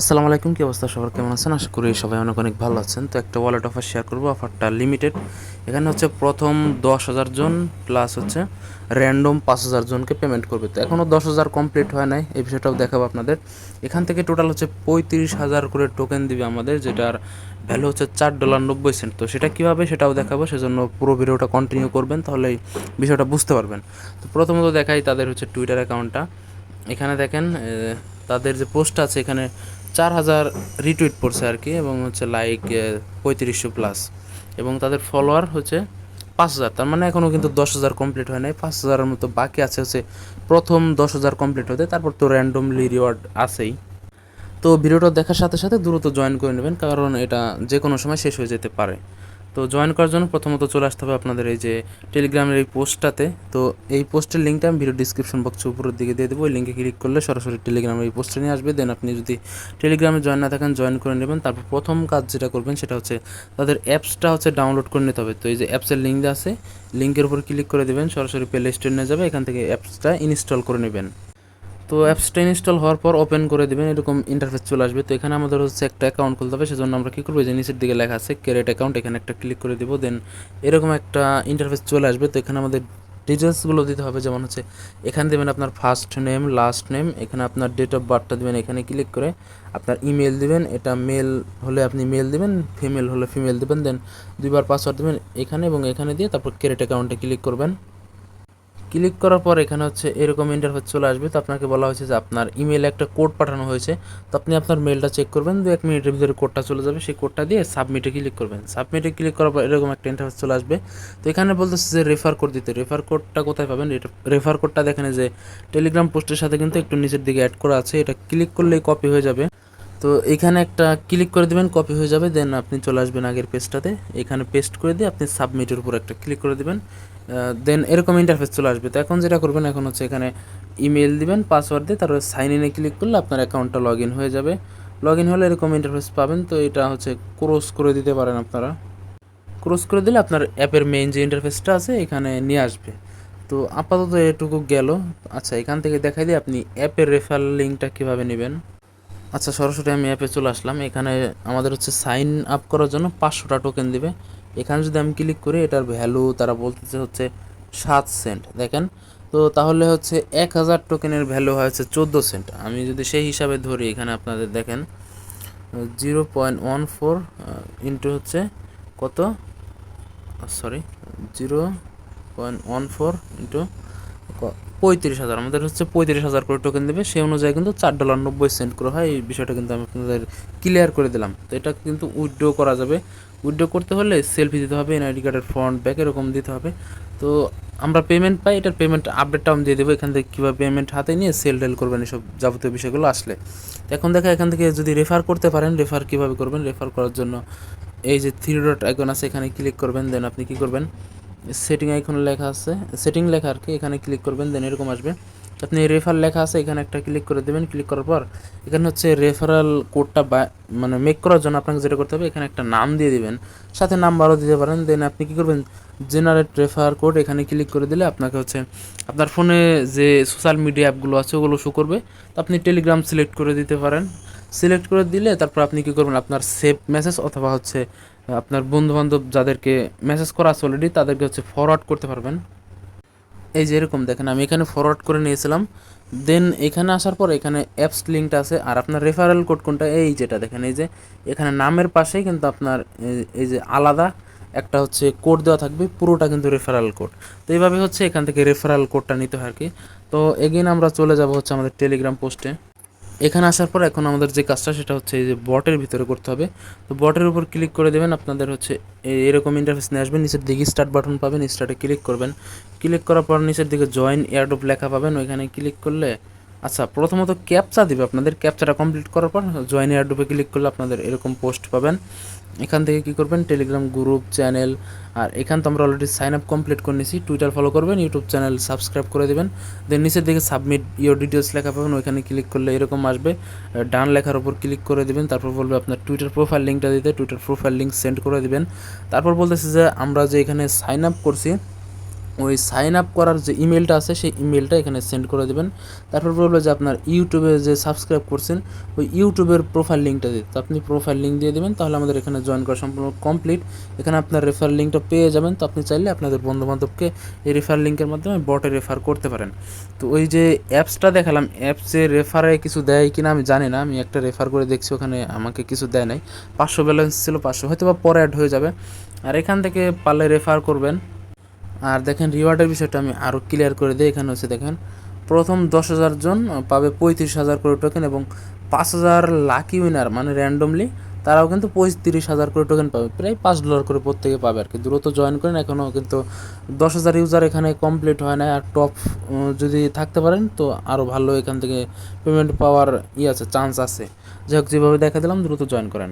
আসসালামু আলাইকুম, কি অবস্থা সবার? কেমন আছেন? আশা করি সবাই অনেক অনেক ভালো আছেন। তো একটা ওয়ালেট অফার শেয়ার করব অফারটা লিমিটেড এখানে হচ্ছে প্রথম দশ হাজার জন প্লাস হচ্ছে র্যান্ডম পাঁচ হাজার জনকে পেমেন্ট করবে। তো এখনও দশ হাজার কমপ্লিট হয় নাই, এই বিষয়টাও দেখাবো আপনাদের। এখান থেকে টোটাল হচ্ছে পঁয়ত্রিশ হাজার করে টোকেন দিবে আমাদের, যেটার ভ্যালু হচ্ছে চার ডলার নব্বই সেন্ট তো সেটা কীভাবে সেটাও দেখাবো, সেজন্য পুরো ভিডিওটা কন্টিনিউ করবেন তাহলে বিষয়টা বুঝতে পারবেন। তো প্রথমত দেখাই তাদের হচ্ছে টুইটার অ্যাকাউন্টটা এখানে দেখেন তাদের যে পোস্ট আছে এখানে চার হাজার রিটুইট পড়ছে আর কি এবং হচ্ছে লাইক পঁয়ত্রিশশো প্লাস এবং তাদের ফলোয়ার হচ্ছে পাঁচ হাজার। তার মানে এখনও কিন্তু দশ হাজার কমপ্লিট হয় নাই। পাঁচ হাজারের মতো বাকি আছে হচ্ছে প্রথম দশ হাজার কমপ্লিট হতে। তারপর তো র্যান্ডমলি রিওয়ার্ড আছেই। তো ভিডিওটা দেখার সাথে সাথে দ্রুত জয়েন করে নেবেন, কারণ এটা যে কোনো সময় শেষ হয়ে যেতে পারে। তো জয়েন করার জন্য প্রথমত চলে আসতে হবে আপনাদের এই যে টেলিগ্রামের এই পোস্টটাতে তো এই পোস্টের লিঙ্কটা আমি ভিডিও ডিসক্রিপশন বক্সে উপরের দিকে দিয়ে দেবো। ওই লিঙ্কে ক্লিক করলে সরাসরি টেলিগ্রামের এই পোস্টে নিয়ে আসবে। দেন আপনি যদি টেলিগ্রামে জয়েন না থাকেন জয়েন করে নেবেন। তারপর প্রথম কাজ যেটা করবেন, সেটা হচ্ছে তাদের অ্যাপসটা হচ্ছে ডাউনলোড করে নিতে হবে। তো এই যে অ্যাপসের লিঙ্ক আছে লিঙ্কের উপর ক্লিক করে দেবেন, সরাসরি প্লে স্টোর নিয়ে যাবে। এখান থেকে অ্যাপসটা ইনস্টল করে নেবেন। তো অ্যাপসটা ইনস্টল হওয়ার পর ওপেন করে দেবেন, এরকম ইন্টারফেস চলে আসবে। তো এখানে আমাদের হচ্ছে একটা অ্যাকাউন্ট খুলতে হবে, সেজন্য আমরা কী করব? যে নিচের দিকে লেখা আছে ক্যারেট অ্যাকাউন্ট এখানে একটা ক্লিক করে দেবো দেন এরকম একটা ইন্টারফেস চলে আসবে। তো এখানে আমাদের ডিটেলসগুলো দিতে হবে, যেমন হচ্ছে এখানে দেবেন আপনার ফার্স্ট নেম লাস্ট নেম এখানে আপনার ডেট অফ বার্থটা দেবেন, এখানে ক্লিক করে আপনার ইমেল দিবেন, এটা মেল হলে আপনি মেল দিবেন ফিমেল হলে ফিমেল দেবেন দেন দুইবার পাসওয়ার্ড দেবেন এখানে এবং এখানে দিয়ে তারপর ক্যারেট অ্যাকাউন্টে ক্লিক করবেন। ক্লিক করার পর এখানে হচ্ছে এরকম ইন্টারফেস চলে আসবে। তো আপনাকে বলা হয়েছে যে আপনার ইমেলে একটা কোড পাঠানো হয়েছে। তো আপনি আপনার মেলটা চেক করবেন। দু এক মিনিটের ভিতরে কোডটা চলে যাবে। সেই কোডটা দিয়ে সাবমিটে ক্লিক করবেন। সাবমিটে ক্লিক করার পর এরকম একটা ইন্টারফেস চলে আসবে। তো এখানে বলতেছে যে রেফার কোড দিতে। রেফার কোডটা কোথায় পাবেন? রেফার কোডটা দেখেন যে টেলিগ্রাম পোস্টের সাথে কিন্তু একটু নিচের দিকে অ্যাড করা আছে। এটা ক্লিক করলেই কপি হয়ে যাবে। তো এখানে একটা ক্লিক করে দেবেন কপি হয়ে যাবে। দেন আপনি চলে আসবেন আগের পেজটাতে এখানে পেস্ট করে দিয়ে আপনি সাবমিটের উপর একটা ক্লিক করে দেবেন। দেন এরকম ইন্টারফেস চলে আসবে। তো এখন যেটা করবেন, এখন হচ্ছে এখানে ইমেল দিবেন পাসওয়ার্ড দিয়ে তারপরে সাইন ইনে ক্লিক করলে আপনার অ্যাকাউন্টটা লগ ইন হয়ে যাবে। লগ ইন হলে এরকম ইন্টারফেস পাবেন, তো এটা হচ্ছে ক্রস করে দিতে পারেন আপনারা। ক্রস করে দিলে আপনার অ্যাপের মেইন যে ইন্টারফেসটা আছে, এখানে নিয়ে আসবে। তো আপাতত এটুকু গেল। আচ্ছা এখান থেকে দেখাই দিই আপনি অ্যাপের রেফার লিঙ্কটা কীভাবে নেবেন। আচ্ছা সরাসরি আমি অ্যাপে চলে আসলাম। এখানে আমাদের হচ্ছে সাইন আপ করার জন্য পাঁচশোটা টোকেন দিবে। এখানে যদি আমি ক্লিক করি, এটার ভ্যালু তারা বলতেছে হচ্ছে সাত সেন্ট দেখেন? তো তাহলে হচ্ছে এক হাজার টোকেনের ভ্যালু হয়েছে চোদ্দ সেন্ট আমি যদি সেই হিসাবে ধরি, এখানে আপনাদের দেখেন zero point one four into হচ্ছে কত? Sorry zero point one four into পঁয়ত্রিশ হাজার। আমাদের হচ্ছে পঁয়ত্রিশ হাজার করে টোকেন দেবে, সেই অনুযায়ী কিন্তু চার ডলার নব্বই সেন্ট করে হয়। এই বিষয়টা কিন্তু আমি আপনাদের ক্লিয়ার করে দিলাম। তো এটা কিন্তু উইথড্র করা যাবে। উইথড্র করতে হলে সেলফি দিতে হবে এনআইডি কার্ডের ফ্রন্ট ব্যাক এরকম দিতে হবে। তো আমরা পেমেন্ট পাই, এটার পেমেন্ট আপডেটটা আমি দিয়ে দেবো। এখান থেকে কীভাবে পেমেন্ট হাতে নিয়ে সেল টেল করবেন এসব যাবতীয় বিষয়গুলো আসলে। এখন দেখা এখান থেকে যদি রেফার করতে পারেন রেফার কীভাবে করবেন? রেফার করার জন্য এই যে থ্রি ডট আইকন আছে, এখানে ক্লিক করবেন দেন আপনি কী করবেন? সেটিং আইকন লেখা আছে। সেটিং লেখা আর কি, এখানে ক্লিক করবেন দেন এরকম আসবে। আপনি রেফার লেখা আছে, এখানে একটা ক্লিক করে দেবেন ক্লিক করার পর এখানে হচ্ছে রেফারাল কোডটা মানে মেক করার জন্য আপনাকে যেটা করতে হবে, এখানে একটা নাম দিয়ে দিবেন। সাথে নাম্বারও দিতে পারেন দেন আপনি কী করবেন জেনারেট রেফার কোড এখানে ক্লিক করে দিলে আপনাকে হচ্ছে আপনার ফোনে যে সোশ্যাল মিডিয়া অ্যাপগুলো আছে, ওগুলো শো করবে। তো আপনি টেলিগ্রাম সিলেক্ট করে দিতে পারেন। সিলেক্ট করে দিলে তারপর আপনি কী করবেন? আপনার সেভ মেসেজ অথবা হচ্ছে আপনার বন্ধু বান্ধব যাদেরকে মেসেজ করা আছে অলরেডি তাদেরকে হচ্ছে ফরওয়ার্ড করতে পারবেন। এই যে এরকম দেখেন, আমি এখানে ফরওয়ার্ড করে নিয়েছিলাম। দেন এখানে আসার পর এখানে অ্যাপস লিঙ্কটা আছে। আর আপনার রেফারেল কোড কোনটা? এই যেটা দেখেন, এই যে এখানে নামের পাশেই কিন্তু আপনার, এই- যে আলাদা একটা হচ্ছে কোড দেওয়া থাকবে, পুরোটা কিন্তু রেফারেল কোড তো এইভাবে হচ্ছে এখান থেকে রেফারেল কোডটা নিতে হয় আর কি। তো এগেইন আমরা চলে যাব হচ্ছে আমাদের টেলিগ্রাম পোস্টে এখানে আসার পর এখন আমাদের যে কাজটা সেটা হচ্ছে এই যে বটের ভিতরে করতে হবে। তো বটের উপর ক্লিক করে দেবেন, আপনাদের হচ্ছে এরকম ইন্টারফেস নিয়ে আসবেন, নিচের দিকে স্টার্ট বাটন পাবেন স্টার্টে ক্লিক করবেন। ক্লিক করার পর নিচের দিকে জয়েন এয়ারডোপ লেখা পাবেন, ওইখানে ক্লিক করলে আচ্ছা প্রথমত ক্যাপচা দিবে। আপনাদের ক্যাপচাটা কমপ্লিট করার পর জয়েন এয়ারডোপে ক্লিক করলে আপনাদের এরকম পোস্ট পাবেন। এখান থেকে কি করবেন? টেলিগ্রাম গ্রুপ চ্যানেল আর এখান তো আমরা অলরেডি সাইন আপ কমপ্লিট করে নিয়েছি। টুইটার ফলো করবেন ইউটিউব চ্যানেল সাবস্ক্রাইব করে দেবেন। দেন নিচের দিকে সাবমিট ইয়োর ডিটেলস লেখা পাবেন। ওইখানে ক্লিক করলে এরকম আসবে। ডান লেখার উপর ক্লিক করে দিবেন। তারপর বলবে আপনার টুইটার প্রোফাইল লিঙ্কটা দিতে। টুইটার প্রোফাইল লিঙ্ক সেন্ড করে দেবেন। তারপর বলতেছে যে, আমরা যে এখানে সাইন আপ করছি ওই সাইন আপ করার যে ইমেলটা আছে, সেই ইমেলটা এখানে সেন্ড করে দেবেন। তারপর বলব যে আপনার ইউটিউবে যে সাবস্ক্রাইব করছেন, ওই ইউটিউবের প্রোফাইল লিঙ্কটা দিতে তো আপনি প্রোফাইল লিঙ্ক দিয়ে দেবেন, তাহলে আমাদের এখানে জয়েন করা সম্পূর্ণ কমপ্লিট এখানে আপনার রেফার লিঙ্কটা পেয়ে যাবেন। তো আপনি চাইলে আপনাদের বন্ধুবান্ধবকে এই রেফার লিঙ্কের মাধ্যমে বটে রেফার করতে পারেন। তো ওই যে অ্যাপসটা দেখালাম অ্যাপসে রেফারে কিছু দেয় কিনা আমি জানি না। আমি একটা রেফার করে দেখছি, ওখানে আমাকে কিছু দেয় নাই। পাঁচশো ব্যালেন্স ছিল, পাঁচশো। হয়তো বা পরে অ্যাড হয়ে যাবে। আর এখান থেকে পারলে রেফার করবেন। আর দেখেন রিওয়ার্ডের বিষয়টা আমি আরও ক্লিয়ার করে দিই, এখানে হচ্ছে দেখেন, প্রথম দশ হাজার জন পাবে পঁয়ত্রিশ হাজার করে টোকেন এবং পাঁচ হাজার লাকি উইনার মানে র্যান্ডমলি তারাও কিন্তু পঁয়ত্রিশ হাজার করে টোকেন পাবে, প্রায় পাঁচ ডলার করে প্রত্যেকে পাবে আর কি দ্রুত জয়েন করেন এখনও কিন্তু দশ হাজার ইউজার এখানে কমপ্লিট হয় না, আর টপ যদি থাকতে পারেন তো আরও ভালো এখান থেকে পেমেন্ট পাওয়ার ই আছে চান্স আছে। যাই হোক, যেভাবে দেখা দিলাম, দ্রুত জয়েন করেন।